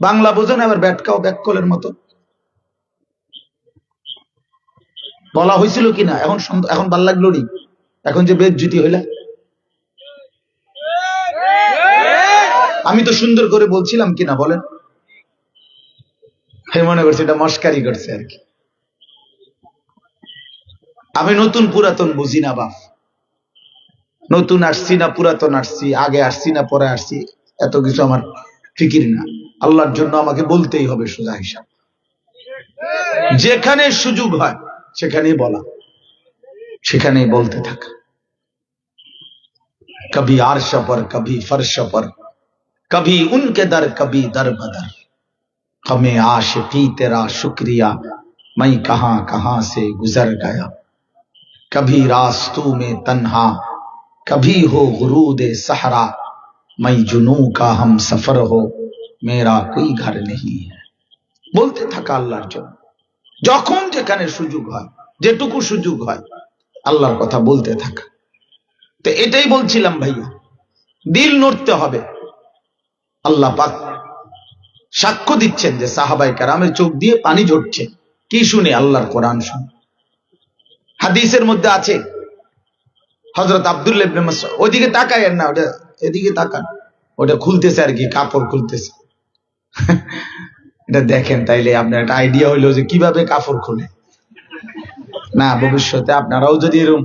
বাংলা বোঝেন আবার ব্যাটকাও ব্যাককলের মতো। বলা হয়েছিল কিনা, এখন এখন ভালো লাগল নি? এখন যে বেদ জুতি হইলা। আমি তো সুন্দর করে বলছিলাম কিনা, বলেন। আমি মনে করছি এটা মস্কারি করছে আর কি। আমি নতুন পুরাতন বুঝি না, বাপ। নতুন আসছি না, পুরাতন আসছি, আগে আসছি না, পরে আসছি, এত কিছু আমার ফিকির না। আল্লাহর জন্য আমাকে বলতেই হবে সোজা হিসাব। যেখানে সুযোগ হয়، সেখানেই বলা। সেখানেই বলতে থাকা। کبھی عرش پر کبھی فرش پر کبھی ان کے در کبھی در بدر ہمیں عاشقی تیرا شکریہ میں کہاں کہاں سے گزر گیا کبھی راستوں میں تنہا کبھی ہو غرود صحرا میں جنوں کا ہم سفر ہو মেয়েরা কই ঘর নেই। বলতে থাকা আল্লাহর জন্য। যখন যেখানে সুযোগ হয়, যেটুকু সুযোগ হয়, আল্লাহর কথা বলতে থাকা। তো এটাই বলছিলাম ভাইয়া, দিল নড়তে হবে। আল্লাহ পাক সাক্ষ্য দিচ্ছেন যে সাহাবাই কারামের চোখ দিয়ে পানি ঝরছে। কি শুনে আল্লাহর কোরআন শুনে? হাদিসের মধ্যে আছে হজরত আবদুল্লাহ ওইদিকে তাকায় না, ওটা এদিকে তাকান। ওটা খুলতেছে আর কি, কাপড় খুলতেছে। এটা দেখেন, তাইলে আপনার একটা আইডিয়া হইল যে কীভাবে কাপড় খুলে। না, ভবিষ্যতে আপনারাও যদি এরকম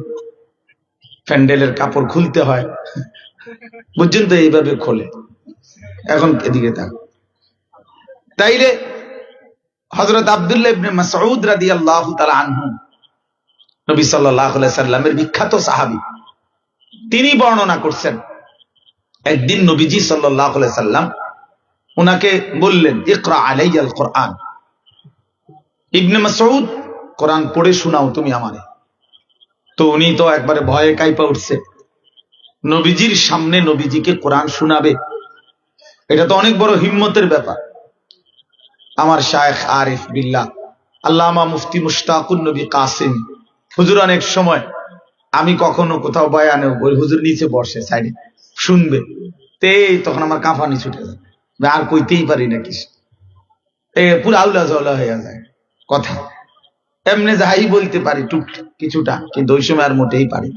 প্যান্ডেলের কাপড় খুলতে হয়, বুঝছেন তো, এইভাবে খোলে। এখন এদিকে থাক। তাইলে হজরত আব্দুল্লাহ ইবনে মাসউদ রাদিয়াল্লাহু তাআলা আনহু, নবী সাল্লাল্লাহু আলাইহি সাল্লামের বিখ্যাত সাহাবী, তিনি বর্ণনা করছেন, একদিন নবীজি সাল্লাল্লাহু আলাইহি সাল্লাম উনাকে বললেন, ইকরা আলাইয়াল কোরআন। ইবনে মাসউদ, কোরআন পড়ে শোনাও তুমি আমারে। তো উনি তো একবারে ভয়ে কাইপা উঠছে। নবীজির সামনে নবীজিকে কোরআন শোনাবে, এটা তো অনেক বড় হিম্মতের ব্যাপার। আমার শায়েখ আরিফ বিল্লাহ, আল্লামা মুফতি মুশতাকুন নবী কাসিম হুজুর অনেক সময়, আমি কখনো কোথাও বয়ানে হুজুর নিচে বসে, সাইডে, শুনবে। তে তখন আমার কাঁপানি ছুটে যায়। আর কইতেই পারি না কিছু। পুরো আউলা জলা হয়ে যায়। কথা। এমনি যাই বলতে পারি টুক কিছুটা, কিন্তু ওই সময় আর মোটেই পারি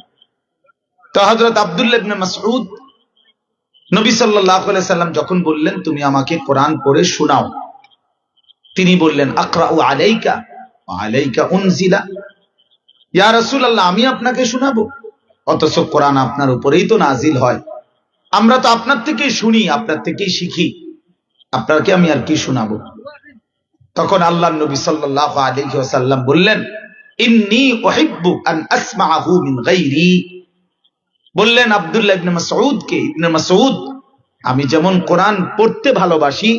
তো হজরত আব্দুল্লাহ ইবনে মাসউদ নবী সাল্লাম যখন বললেন, তুমি আমাকে কোরআন পড়ে শোনাও। তিনি বললেন, আকরাউ আলাইকা ওয়া আলাইকা উনজিলা। ইয়া রসুল রাসূলুল্লাহ, আমি আপনাকে শোনাবো। অথচ কোরআন আপনার উপরেই তো নাজিল হয়। আমরা তো আপনার থেকেই শুনি, আপনার থেকেই শিখি। আপনাকে আমি আর কি শোনাবো? তখন আল্লাহ নবী সাল্লাল্লাহু আলাইহি ওয়াসাল্লাম বললেন বললেন ইবনে ইবনে মাসউদ, আমি যেমন কোরআন পড়তে ভালোবাসি,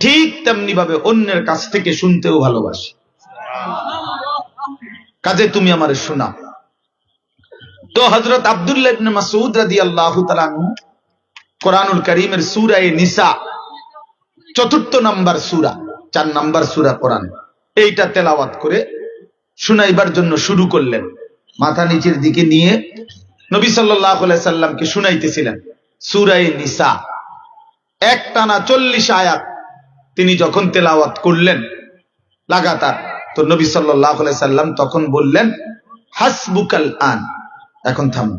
ঠিক তেমনি ভাবে অন্যের কাছ থেকে শুনতেও ভালোবাসি। কাজে তুমি আমার শোনাও। তো হযরত আব্দুল্লাহ ইবনে মাসউদ রাদিয়াল্লাহু তাআলা কোরআনুল কারীমের সূরা নিসা চতুর্থ নাম্বার সুরা, চার নাম্বার সুরা কোরআন। এইটা তেলাওয়াত করে শুনাইবার জন্য শুরু করলেন। মাথা নিচের দিকে নিয়ে নবী সাল্লামকে শুনাইতেছিলেন সূরা নিসা। এক টানা চল্লিশ আয়াত তিনি যখন তেলাওয়াত করলেন, লাগাতার তো নবী আলাইহি সাল্লাম তখন বললেন, হাসবুকাল আন। এখন থামো।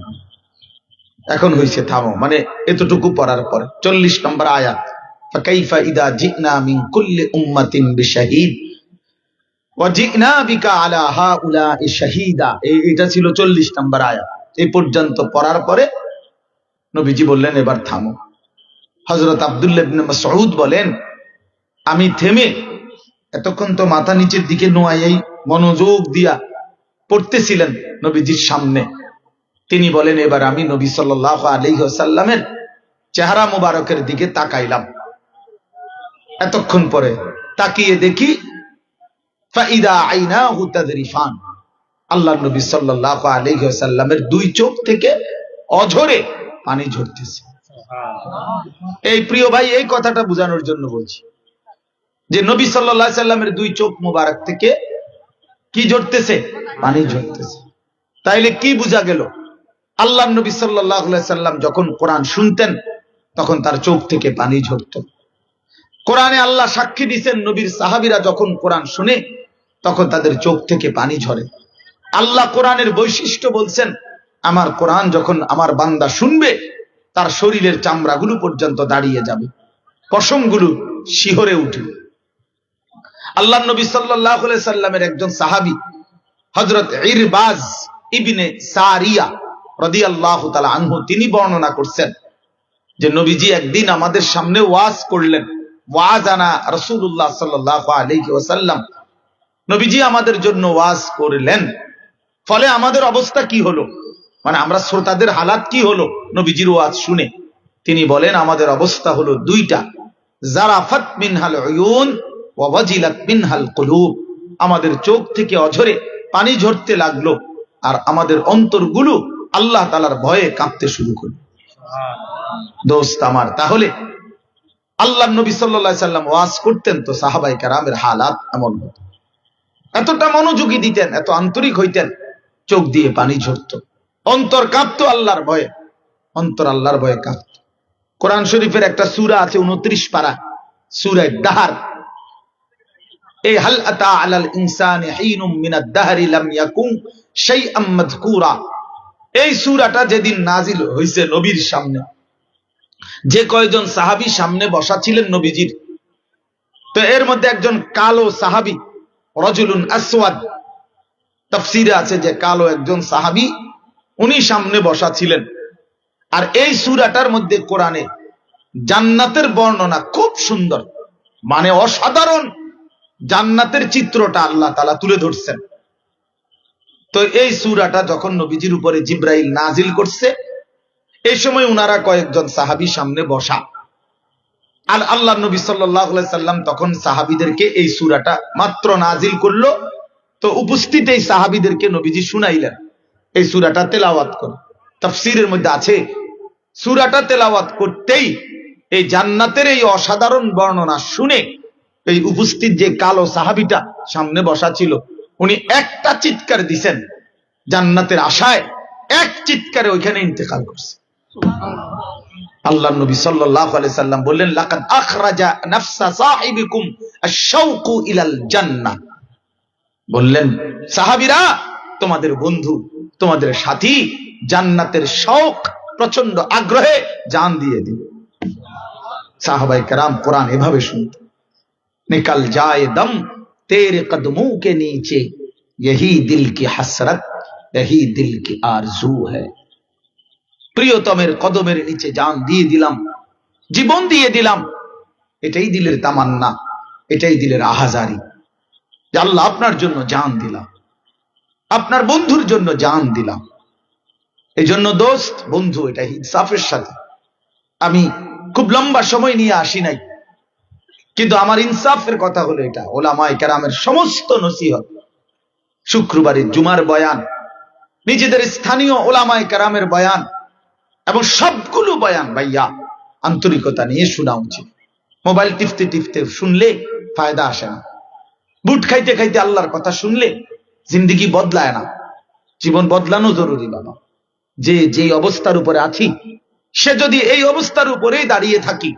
এখন হয়েছে থামো মানে এতটুকু পড়ার পর, চল্লিশ নম্বর আয়াত। فكيف إذا جئنا من كل أمة بشهيد وجئنا بك على هؤلاء شهيدا এই- এটা ছিল চল্লিশ নম্বর আয়াত এই পর্যন্ত পড়ার পরে নবীজি বললেন এবার থামো হজরত আব্দুল্লাহ ইবনে মাসউদ বলেন আমি থেমে এতক্ষণ তো মাথা নিচের দিকে নোয়াই মনোযোগ দিয়া পড়তেছিলেন নবীজির সামনে তিনি বলেন এবার আমি নবী সাল্লাল্লাহু আলাইহি ওয়াসাল্লামের চেহারা মুবারকের দিকে তাকাইলাম এতক্ষণ পরে তাকিয়ে দেখি আল্লাহ নবী সাল্লাল্লাহু আলাইহি ওয়াসাল্লামের দুই চোখ থেকে অঝরে পানি ঝরতেছে। এই প্রিয় ভাই, এই কথাটা বোঝানোর জন্য বলছি যে নবী আলাইহি সাল্লামের দুই চোখ মুবারক থেকে কি ঝরতেছে? পানি ঝরতেছে। তাইলে কি বোঝা গেল? আল্লাহ নবী আলাইহি সাল্লাম যখন কোরআন শুনতেন, তখন তার চোখ থেকে পানি ঝরত। কোরআনে আল্লাহ সাক্ষী দিচ্ছেন নবীর সাহাবিরা যখন কোরআন শুনে, তখন তাদের চোখ থেকে পানি ঝরে। আল্লাহ কোরআনের বৈশিষ্ট্য বলছেন, আমার কোরআন যখন আমার বান্দা শুনবে, তার শরীরের চামড়াগুলো পর্যন্ত দাঁড়িয়ে যাবে, পশমগুলো শিহরে উঠবে আল্লাহ নবী সাল্লাহ সাল্লামের একজন সাহাবি হজরত ইরবাজ ইবিনে সারিয়া রদি আল্লাহ আনহু, তিনি বর্ণনা করছেন যে, নবীজি একদিন আমাদের সামনে ওয়াজ করলেন। ওয়াজ আনা রসুল্লাহ সাল্লাহ আলহি ওসাল্লাম নবীজি আমাদের জন্য ওয়াজ করলেন। ফলে আমাদের অবস্থা কি হলো? মানে আমরা শ্রোতাদের হালাত কি হলো? নবীজির ওয়াজ শুনে। তিনি বলেন আমাদের অবস্থা হলো দুইটা। জারাফাত মিনহাল ওয়াজিলাত মিনহাল কুলুব। আমাদের চোখ থেকে অঝরে পানি ঝরতে লাগল আর আমাদের অন্তরগুলো আল্লাহ তালার ভয়ে কাঁপতে শুরু করল। দোস্ত আমার তাহলে আল্লাহ নবী সাল্লা সাল্লাম ওয়াজ করতেন তো সাহাবাই কারামের হালাত এমন হতো। এতটা মনোযোগী দিতেন, এত আন্তরিক হইতেন, চোখ দিয়ে পানি ঝরত। অন্তর কাঁপতো আল্লাহর ভয়ে, অন্তর আল্লাহর ভয়ে কাঁপত। কোরআন শরীফের একটা সুরা আছে উনত্রিশ পারা, সুরায় দাহার। এই, হাল আতা আলাল ইনসান হিনুম মিনাদ দাহরি লাম ইয়াকুম শাইআম মাযকুরা। এই সূরাটা যেদিন নাজিল হইছে নবীর সামনে যে কয়জন সাহাবী সামনে বসা ছিলেন নবীজির? তো এর মধ্যে একজন কালো সাহাবী, রজুলুন আসওয়াদ, তাফসিরে আছে যে কালো একজন সাহাবী, উনি সামনে বসা ছিলেন। আর এই সূরাটার মধ্যে কোরআনে জান্নাতের বর্ণনা খুব সুন্দর মানে অসাধারণ জান্নাতের চিত্রটা আল্লাহ তালা তুলে ধরছেন। তো এই সুরাটা যখন নবীজির উপরে জিব্রাইল নাজিল করছে এই সময় উনারা কয়েকজন সাহাবি সামনে বসা। আর আল্লাহ নবী সাল্লাম তখন সাহাবিদেরকে এই সুরাটা মাত্র নাজিল করল। তো উপস্থিত এই সাহাবিদেরকে নবীজি শুনাইলেন, এই সুরাটা তেলাওয়াত করে। তফসিরের মধ্যে আছে, সুরাটা তেলাওয়াত করতেই এই জান্নাতের এই অসাধারণ বর্ণনা শুনে এই উপস্থিত যে কালো সাহাবিটা সামনে বসা ছিল, উনি একটা চিৎকার দিছেন, জান্নাতের আশায় এক চিৎকারে ওইখানে ইন্তেকাল করছে। আল্লাহ নবী সাল্লাল্লাহু আলাইহি সাল্লাম বললেন লাকাদ আখরাজা নাফসা সাহিবিকুম আশ-শাওকু ইলাল জান্নাহ বললেন সাহাবীরা তোমাদের বন্ধু তোমাদের সাথী জান্নাতের শৌক প্রচন্ড আগ্রহে জান দিয়ে দিল সাহাবাই কারাম কোরআন এভাবে শুনতেন निकल जाए दम तेरे कदमों के नीचे यही दिल की हसरत यही दिल की आरजू है প্রিয়তমের কদমের নিচে জান দিয়ে দিলাম, জীবন দিয়ে দিলাম। এটাই দিলের তামান্না, এটাই দিলের আহাজারি। আল্লাহ আপনার জন্য জান দিলাম, আপনার বন্ধুর জন্য জান দিলাম। এই জন্য দোস্ত, বন্ধু, এটা ইনসাফের সাথে। আমি খুব লম্বা সময় নিয়ে আসি নাই, কিন্তু আমার ইনসাফের কথা হলো এটা ওলামাই কেরামের সমস্ত নসিহত। শুক্রবারের জুমার বয়ান, নিজেদের স্থানীয় ওলামাই কেরামের বয়ান এবং সবগুলো বয়ান ভাইয়া আন্তরিকতা নিয়ে শোনা উচিত। মোবাইল টিপতে টিপতে শুনলে ফায়দা আসে না। বুট খাইতে খাইতে আল্লাহর কথা শুনলে জিন্দিগি বদলায় না। জীবন বদলানো জরুরি বাবা। যে যে অবস্থার উপরে আছি, সে যদি এই অবস্থার উপরেই দাঁড়িয়ে থাকি,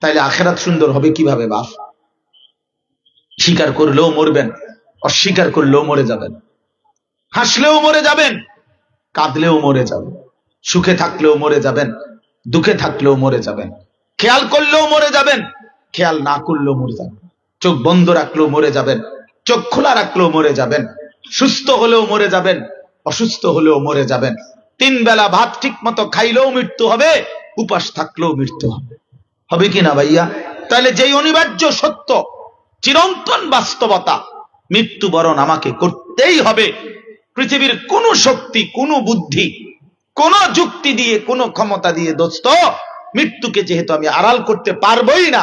তাইলে আখেরাত সুন্দর হবে কীভাবে বাপ? স্বীকার করলেও মরবেন, অস্বীকার করলেও মরে যাবেন। হাসলেও মরে যাবেন, কাঁদলেও মরে যাবেন। সুখে থাকলেও মরে যাবেন, দুঃখে থাকলেও মরে যাবেন। খেয়াল করলেও মরে যাবেন, খেয়াল না করলেও মরে যাবেন। চোখ বন্ধ রাখলেও মরে যাবেন, চোখ খোলা রাখলেও মরে যাবেন, সুস্থ হলেও মরে যাবেন, অসুস্থ হলেও মরে যাবেন। তিন বেলা ভাত ঠিক মতো খাইলেও মৃত্যু হবে, উপাস থাকলেও মৃত্যু হবে। হবে কি না ভাইয়া? তাহলে যেই অনিবার্য সত্য, চিরন্তন বাস্তবতা, মৃত্যুবরণ আমাকে করতেই হবে। পৃথিবীর কোন শক্তি, কোন বুদ্ধি কোন যুক্তি দিয়ে, কোন ক্ষমতা দিয়ে, দোস্ত, মৃত্যুকে যেহেতু আমি আড়াল করতে পারবই না,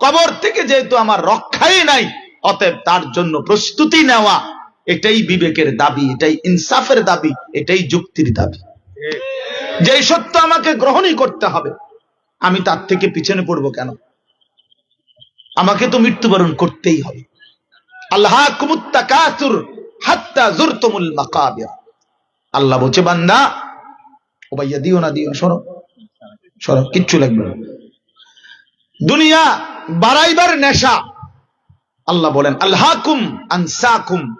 কবর থেকে যেহেতু আমার রক্ষাই নাই, অতএব তার জন্য প্রস্তুতি নেওয়া, এটাই বিবেকের দাবি, এটাই ইনসাফের দাবি, এটাই যুক্তির দাবি। যে সত্য আমাকে গ্রহণই করতে হবে, আমি তার থেকে পিছনে পড়ব কেন? আমাকে তো মৃত্যুবরণ করতেই হবে। আল্লাহ কুমুত্তাকাতুর হাত্তা জুরতুমুল মাকাবির আল্লাহ বলছে, বান্দা ও ভাইয়া দিও না দিও, সরো। সরো, কিচ্ছু লাগবে না। দুনিয়া বাড়াইবার নেশা। আল্লাহ বলেন আল্লাহকুম আনসাকুম।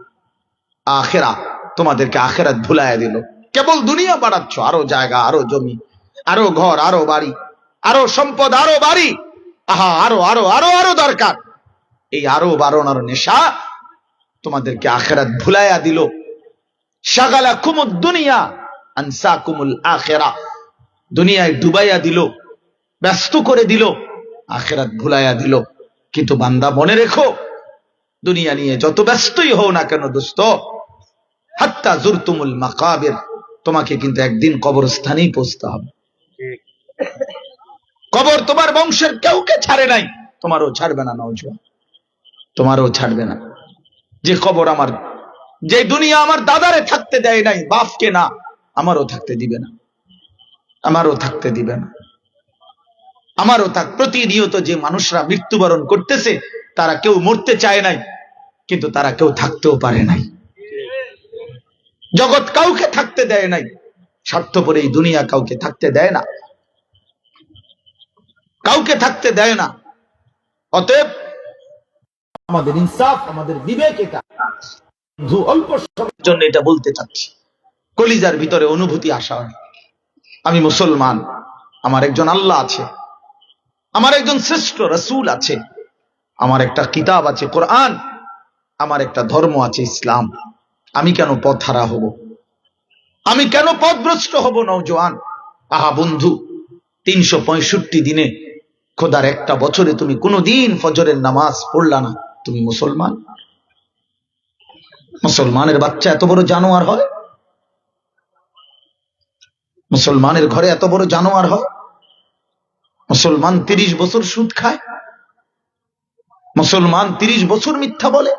আখেরা, তোমাদেরকে আখেরাত ভুলাইয়া দিল। কেবল দুনিয়া বাড়াচ্ছ, আরও জায়গা, আরও জমি, আরও ঘর, আরও বাড়ি, আরও সম্পদ, আরও বাড়ি। আহা, আরও আরও আরও আরও দরকার। এই আরও বাড়ানোর নেশা তোমাদেরকে আখেরাত ভুলাইয়া দিল। সাগালা কুমুদ দুনিয়া। আনসা কুমুল আখেরা। দুনিয়ায় ডুবাইয়া দিল, ব্যস্ত করে দিল, আখেরাত ভুলাইয়া দিল। কিন্তু বান্দা মনে রেখো, দুনিয়া নিয়ে যত ব্যস্তই হও না কেন দোস্ত, হাত্তা মাকাবের, তোমাকে কিন্তু একদিন কবরস্থানেই পৌঁছতে হবে। কবর তোমার বংশের কেউকে ছাড়ে নাই, তোমারও ছাড়বে না নওজোয়ান তোমারও ছাড়বে না। যে কবর আমার, যে দুনিয়া আমার দাদারে থাকতে দেয় নাই, বাপকে না। আমারও থাকতে দিবে না। আমারও থাকতে দিবে না। আমারও থাক, প্রতিনিয়ত যে মানুষরা মৃত্যুবরণ করতেছে, তারা কেউ মরতে চায় নাই, কিন্তু তারা কেউ থাকতেও পারে নাই। জগৎ কাউকে থাকতে দেয় নাই, স্বার্থপরে এই দুনিয়া কাউকে থাকতে দেয় না। কাউকে থাকতে দেয় না। অতএব আমাদের ইনসাফ, আমাদের বিবেক এটা। অল্প সময়ের জন্য এটা বলতে চাচ্ছি। কলিজার ভিতরে অনুভূতি আসা আমি মুসলমান, আমার একজন আল্লাহ আছে, আমার একজন শ্রেষ্ঠ রসুল আছে, আমার একটা কিতাব আছে, কোরআন, আমার একটা ধর্ম আছে, ইসলাম। আমি কেন পথ হারা হব? আমি কেন পথভ্রষ্ট হব নৌজওয়ান আহা বন্ধু, তিনশো পঁয়ষট্টি দিনে খোদার একটা বছরে তুমি কোনোদিন ফজরের নামাজ পড়লা না। তুমি মুসলমান? মুসলমানের বাচ্চা এত বড় জানোয়ার হয়? মুসলমানের ঘরে এত বড় জানোয়ার হয়? মুসলমান তিরিশ বছর সুদ খায়? মুসলমান তিরিশ বছর মিথ্যা বলে?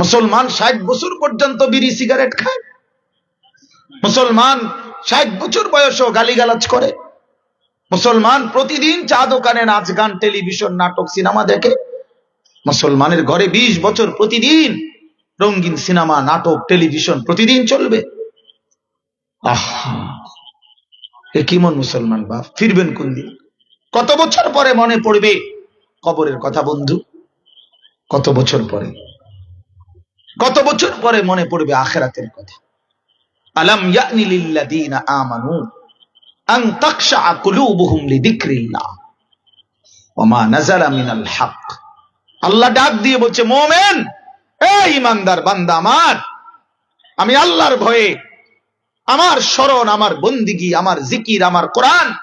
মুসলমান ষাট বছর পর্যন্ত বিড়ি, সিগারেট খায়? মুসলমান ষাট বছর বয়সও গালিগালাজ করে? মুসলমান প্রতিদিন চা দোকানে নাচ গান, টেলিভিশন, নাটক, সিনেমা দেখে? মুসলমানের ঘরে ২০ বছর প্রতিদিন রঙিন সিনেমা, নাটক, টেলিভিশন প্রতিদিন চলবে? এ কিমন মুসলমান বাপ? ফিরবেন কোন দিন? কত বছর পরে মনে পড়বে কবরের কথা বন্ধু? কত বছর পরে? কত বছর পরে মনে পড়বে আখেরাতের কথা? আলাম ইয়ানি আমানু কুলুবুহুম লিযিকরিল্লাহ। ওয়া মা নাযালা মিনাল হক আল্লাহ ডাক দিয়ে বলছে, মোমেন এই ইমানদার বান্দা আমার, আমি আল্লাহর ভয়ে আমার স্মরণ, আমার বন্দিগি, আমার জিকির, আমার কোরআন,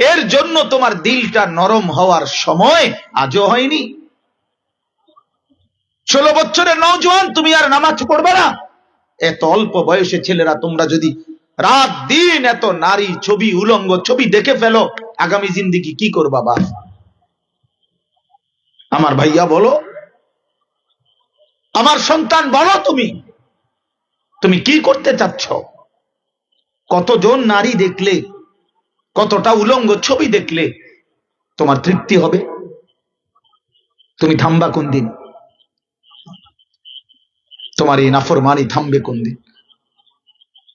এর জন্য তোমার দিলটা নরম হওয়ার সময় আজও হয়নি। ষোলো বছরের নৌজওয়ান তুমি আর নামাজ পড়বে না। এত অল্প বয়সে ছেলেরা, তোমরা যদি রাত দিন এত নারী ছবি, উলঙ্গ ছবি দেখে ফেলো, আগামী জিন্দিগি কি করবা বা? আমার ভাইয়া বলো, আমার সন্তান বলো তুমি। তুমি কি করতে চাচ্ছ? কতজন নারী দেখলে, কতটা উলঙ্গ ছবি দেখলে তোমার তৃপ্তি হবে? তুমি থামবা কোন দিন? তোমার এই নাফর নাফরমানি থামবে কোন দিন?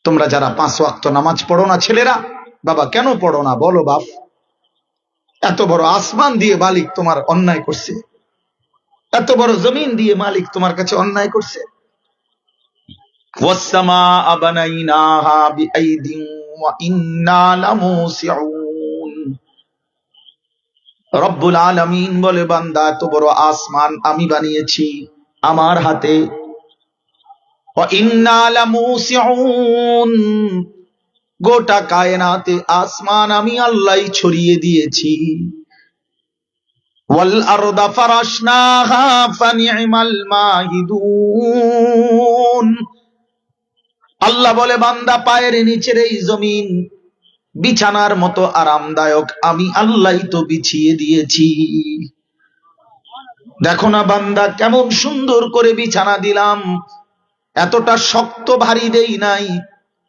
তোমরা যারা পাঁচ ওয়াক্ত নামাজ পড়ো না, ছেলেরা, বাবা, কেন পড়ো না? বলো বাপ। এত বড় আসমান দিয়ে মালিক তোমার অন্যায় করছে। এত বড় জমিন দিয়ে মালিক তোমার কাছে অন্যায় করছে। والسماء بنيناها بأيد وإنا لموسعون রব্বুল আলামিন বলে বান্দা এত বড় আসমান আমি বানিয়েছি আমার হাতে وإنا لموسعون গোটা কায়নাতে আসমান আমি আল্লাহ ছড়িয়ে দিয়েছি والأرض فرشناها فنعم الماهدون আল্লাহ বলে, বান্দা, পায়ের নিচের এই জমিন বিছানার মতো আরামদায়ক, আমি আল্লাহ তো বিছিয়ে দিয়েছি। দেখো না বান্দা, কেমন সুন্দর করে বিছানা দিলাম। এতটা শক্ত ভারী দেই নাই।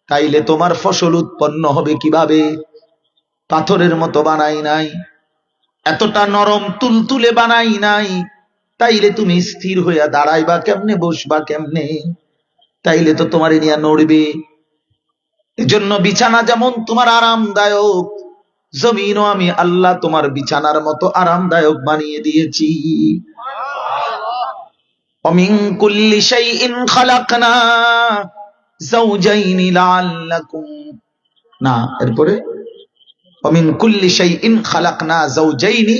তাইলে তোমার ফসল উৎপন্ন হবে কীভাবে? পাথরের মতো বানাই নাই। এতটা নরম তুলতুলে বানাই নাই। তাইলে তুমি স্থির হইয়া দাঁড়াইবা কেমনে, বসবা কেমনে? তাইলে তো তোমার নিয়ে নড়বে। এজন্য বিছানা যেমন তোমার আরামদায়ক, জমিনও আমি আল্লাহ তোমার বিছানার মতো আরামদায়ক বানিয়ে দিয়েছি। অমিন কুল্লি শাইইন খালাকনা জাওজাইনি লাআল্লাকুম। না, এরপরে? অমিন কুল্লি না খালাকনা জাওজাইনি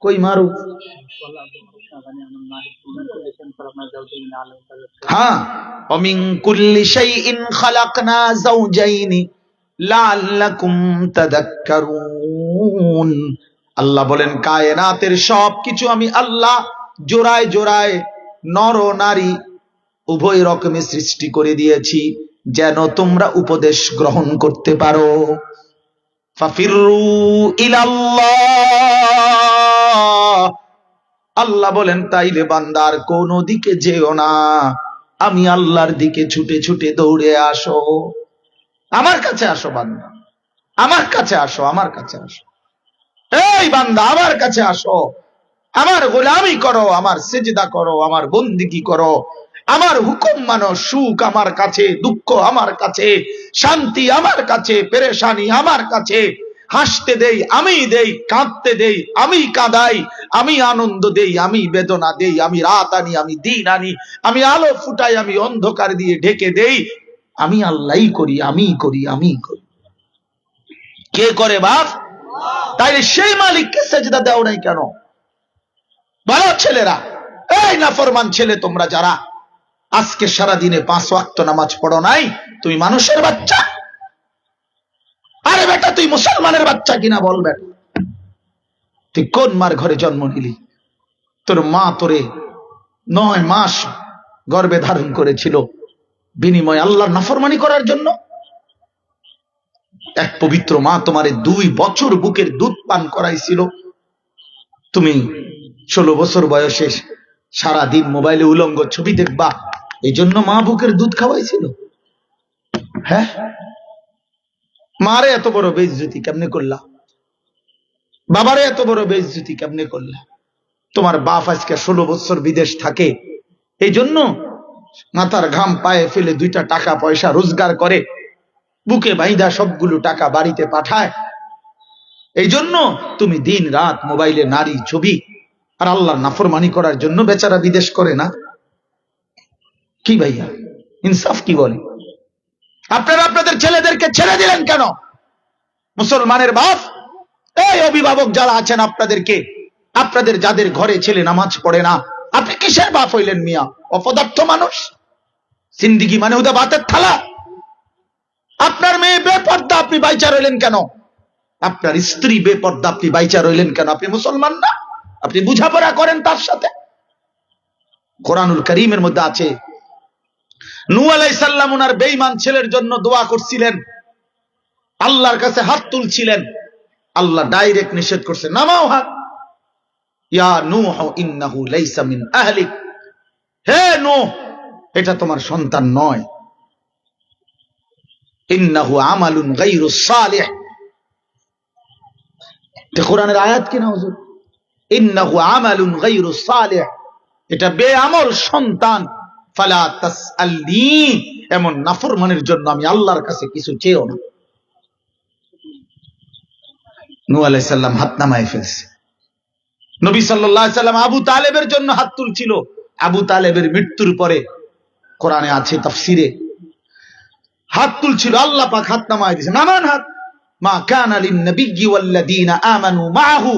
কই মারু? হ্যাঁ। কুল্লি তাদাক্কারুন। আল্লাহ বলেন, কায়নাতের সব কিছু আমি আল্লাহ জোড়ায় জোড়ায় নর নারী উভয় রকমের সৃষ্টি করে দিয়েছি, যেন তোমরা উপদেশ গ্রহণ করতে পারো। ফাফিরু ইলাল্লাহ। আল্লাহ বলেন, তাইলে বান্দার কোন দিকে যেও না। আমি আল্লাহর দিকে ছুটে ছুটে দৌড়ে আসো। আমার কাছে আসো বান্দা। আমার কাছে আসো, আমার কাছে আসো। এই বান্দা, আমার কাছে আসো। আমার গোলামি করো, আমার সেজদা করো, আমার বন্দিগি করো। আমার হুকুম মানো, সুখ আমার কাছে, দুঃখ আমার কাছে, শান্তি আমার কাছে, পেরেশানি আমার কাছে। হাসতে দেই, আমি দেই, কাঁদতে দেই, আমি কাঁদাই, আমি আনন্দ দেই, আমি বেদনা দেই, আমি রাত আনি, আমি দিন আনি, আমি আলো ফুটাই, আমি অন্ধকার দিয়ে ঢেকে দেই। আমি আল্লাহই করি, আমি করি আমি করি। কে করে বাপ? তাইলে সেই মালিককে সেজদা দেও নাই কেন? বলো ছেলেরা, এই নাফরমান ছেলে তোমরা যারা, আজকে সারা দিনে পাঁচ ওয়াক্ত নামাজ পড়ো নাই, তুমি মানুষের বাচ্চা। আরে বেটা, তুই মুসলমানের বাচ্চা কিনা বল বেটা। তুই কোন মার ঘরে জন্ম নিলি? তোর মা তোরে নয় মাস গর্ভে ধারণ করেছিল বিনিময় আল্লাহর নাফরমানি করার জন্য। এক পবিত্র মা তোমারে দুই বছর বুকের দুধ পান করাইছিল। তুমি ষোলো বছর বয়সে সারা দিন মোবাইলে উলঙ্গ ছবি দেখবা এই জন্য মা বুকের দুধ খাওয়াইছিল। হ্যাঁ? মারে এত বড় বেইজ্জতি কেমনে করলা? বাবারে এত বড় বেইজ্জতি কেমনে করলা? তোমার বাপ আজকে ষোলো বছর বিদেশ থাকে এই জন্য মাথার ঘাম পায়ে ফেলে দুইটা টাকা পয়সা রোজগার করে, বুকে বাইদা সবগুলো টাকা বাড়িতে পাঠায়। এই জন্য তুমি দিন রাত মোবাইলে নারী ছবি আর আল্লাহর নাফরমানি করার জন্য বেচারা বিদেশ করে না। কি ভাইয়া? ইনসাফ কি বলে? আপনারা আপনাদের ছেলেদেরকে ছেড়ে দিলেন কেন? মুসলমানের বাপ, এই অভিভাবক যারা আছেন আপনাদেরকে, আপনাদের যাদের ঘরে ছেলে নামাজ পড়ে না, আপনি কিসের বাপ হইলেন মিয়া? অপদার্থ মানুষ? সিন্দিগি মানে ওদের বাতের থালা। আপনার মেয়ে বেপর্দা, আপনি বাইচা রইলেন কেন? আপনার স্ত্রী বেপর্দা, আপনি বাইচা রইলেন কেন? আপনি মুসলমান না? আপনি বুঝাপড়া করেন তার সাথে? কোরআনুল করিমের মধ্যে আছে নু আলাই সাল্লাম ওনার বেইমান ছেলের জন্য দোয়া করছিলেন। আল্লাহর কাছে হাত তুলছিলেন। আল্লাহ ডাইরেক্ট নিষেধ করছে, নামাও হাত। ইয়া নূহ, ইন্নাহু লাইসা মিন আহলিক। হে নূহ, এটা তোমার সন্তান নয়। ইন্নাহু আমালুন এটা কোরআনের আয়াত হুজুর? ইন্নাহু আমালুন সালিহ। এটা সন্তান। ফালা তাসআলনি এমন নাফরমানের জন্য আমি আল্লাহর কাছে কিছু চেয়েও না। হাত নামায় ফেলছে। নবী সাল্লাম আবু তালেবের জন্য হাত তুলছিল। আবু তালেবের মৃত্যুর পরে কোরআনে আছে তাফসিরে। হাত তুলছিল, আল্লাহ পাক হাত নামায় দিয়েছে। নামান হাত। মা কানা লিন নাবিয়্যি ওয়াল্লাযীনা আমানু মাআহু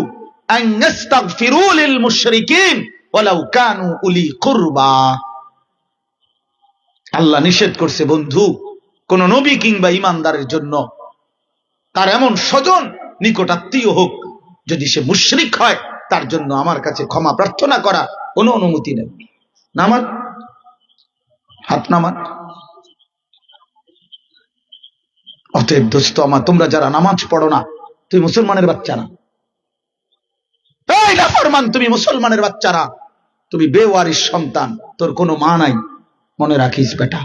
আন ইস্তাগফিরু লিল মুশরিকিন ওয়ালাউ কানু উলি কুরবা। আল্লাহ নিষেধ করছে, বন্ধু। কোন নবী কিংবা ইমানদারের জন্য তার এমন স্বজন নিকটাত্মীয় হোক, যদি সে মুশরিক হয়, তার জন্য আমার কাছে ক্ষমা প্রার্থনা করা কোনো অনুমতি নেই। নামান হাত নামান অতএব দোস্ত আমার, তোমরা যারা নামাজ পড়ো না, তুমি মুসলমানের বাচ্চা না। তুমি মুসলমানের বাচ্চা না। তুমি বেওয়ারিস সন্তান, তোর কোনো মা নাই। মনে রাখিস বেটা।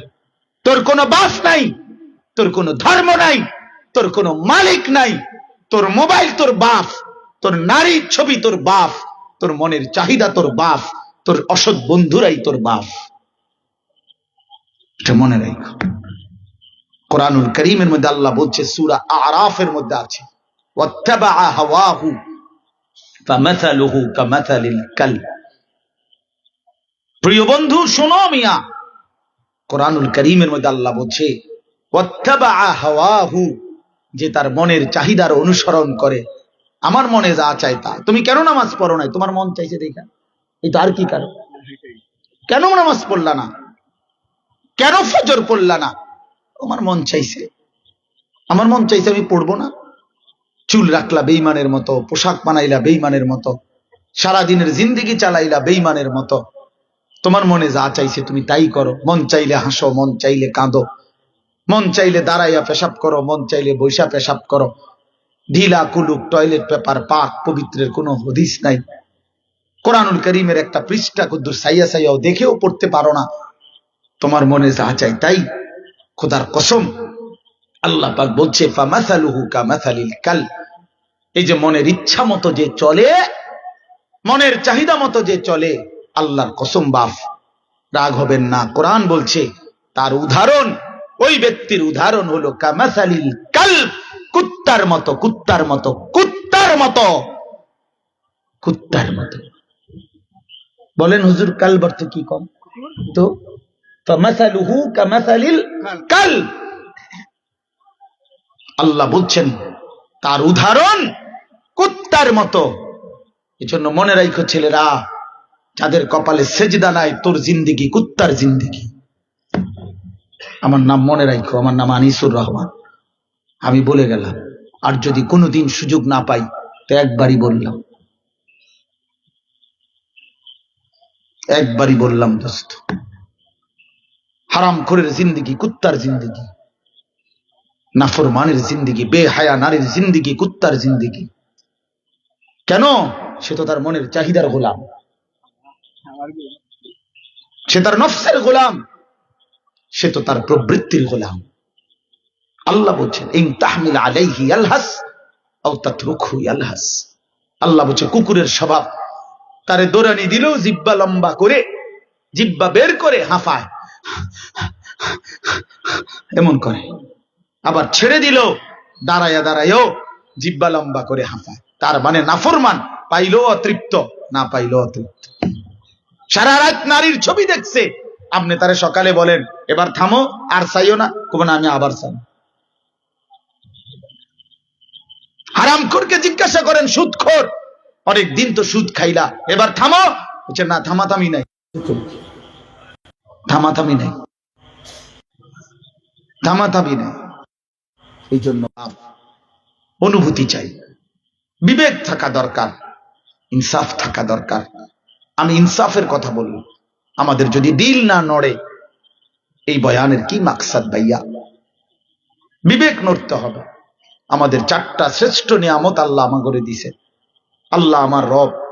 তোর কোনো বাস নাই, তোর কোনো ধর্ম নাই, তোর কোনো মালিক নাই, তোর মোবাইল তোর বাপ, তোর নারীর ছবি তোর বাপ, তোর মনের চাহিদা তোর বাপ, তোর অসৎ বন্ধুরাই তোর বাপ। এটা মনে রাখ। কোরআনুল করিমের মধ্যে আল্লাহ বলছে, সুরা আরাফের মধ্যে আছে। প্রিয় বন্ধু, শোনো মিয়া কোরআনুল করিমের মধ্যে আল্লাহ বলছে যে তার মনের চাহিদার অনুসরণ করে। আমার মনে যা চাই তা। তুমি কেন নামাজ পড়ো নাই? তোমার মন চাইছে দেখা। এটা আর কি কারণ? কেন নামাজ পড়লা না? কেন ফজর পড়লা না? আমার মন চাইছে। আমার মন চাইছে আমি পড়ব না। চুল রাখলা বেইমানের মতো, পোশাক বানাইলা বেইমানের মতো, সারাদিনের জিন্দিগি চালাইলা বেইমানের মতো। তোমার মনে যা চাইছে তুমি তাই করো। মন চাইলে হাসো, মন চাইলে কাঁদো। মন চাইলে দাঁড়াইয়া পেশাব করো, মন চাইলে বৈশা পেশাব করো। ঢিলা কুলুক টয়লেট পেপার, পাক, পবিত্রের কোনো হদিস নাই। কোরআনুল করিমের একটা পৃষ্ঠা কুদ্দুর সাইয়া সাইয়াও দেখেও পড়তে পারো না। তোমার মনে যা চাই তাই। খোদার কসম, আল্লাহ পাক বলছে, ফামাসালুহু কামাসালিল কাল। এই যে মনের ইচ্ছা মতো যে চলে, মনের চাহিদা মতো যে চলে আল্লাহর কসম বাফ রাগ হবেন না। কোরআন বলছে, তার উদাহরণ, ওই ব্যক্তির উদাহরণ হলো, কামাসালিল কাল কুত্তার মতো কুত্তার মতো কুত্তার মতো কুত্তার মতো। বলেন হুজুর কাল অর্থ কি কম? তো, ফামাসালুহু কামাসালিল কাল আল্লাহ বলছেন, তার উদাহরণ, কুত্তার মতো। এজন্য মনে রাখো ছেলেরা যাদের কপালে সেজদা নাই, তোর জিন্দিগি, কুত্তার জিন্দিগি। আমার নাম মনে রাখো আমার নাম আনিসুর রহমান। আমি বলে গেলাম, আর যদি কোনোদিন সুযোগ না পাই, তো একবারই বললাম। একবারই বললাম, দোস্ত। হারাম খোরের জিন্দিগি, কুত্তার জিন্দিগি। নাফরমানের জিন্দিগি, বেহায়া নারীর জিন্দিগি, কুত্তার জিন্দিগি। কেন? সে তো তার মনের চাহিদার গোলাম। সে তার নফসের গোলাম। সে তো তার প্রবৃত্তির গোলাম। আল্লাহ বলছেন, ইন তাহমিল আলাইহি আলহাস আলহাস আল্লাহ বলছে কুকুরের স্বভাব। তারে দৌড়ানি দিলেও জিব্বা লম্বা করে, জিব্বা বের করে হাঁফায়। এমন করে। আবার ছেড়ে দিল দাঁড়াইয়া দাঁড়াইও জিব্বা লম্বা করে হাঁফায়। তার মানে নাফরমান পাইলো অতৃপ্ত, না পাইলো অতৃপ্ত। সারা রাত নারীর ছবি দেখছে। আপনি তারে সকালে বলেন, এবার থামো, আর চাইও না। কব না, আমি আবার চাই। হারাম খোরকে জিজ্ঞাসা করেন সুদ খোর অনেক দিন তো সুদ খাইলা। এবার থামো। বলছে, না, থামাথামি নাই। থামাথামি নাই। থামাথামি নাই। এই জন্য অনুভূতি চাই। বিবেক থাকা দরকার, ইনসাফ থাকা দরকার। আমি ইনসাফের কথা বলব। আমাদের যদি দিল না নড়ে, এই বয়ানের কি মাকসাদ ভাইয়া? বিবেক নড়তে হবে। আমাদের চারটা শ্রেষ্ঠ নিয়ামত আল্লাহ আমা করে দিছে। আল্লাহ আমার রব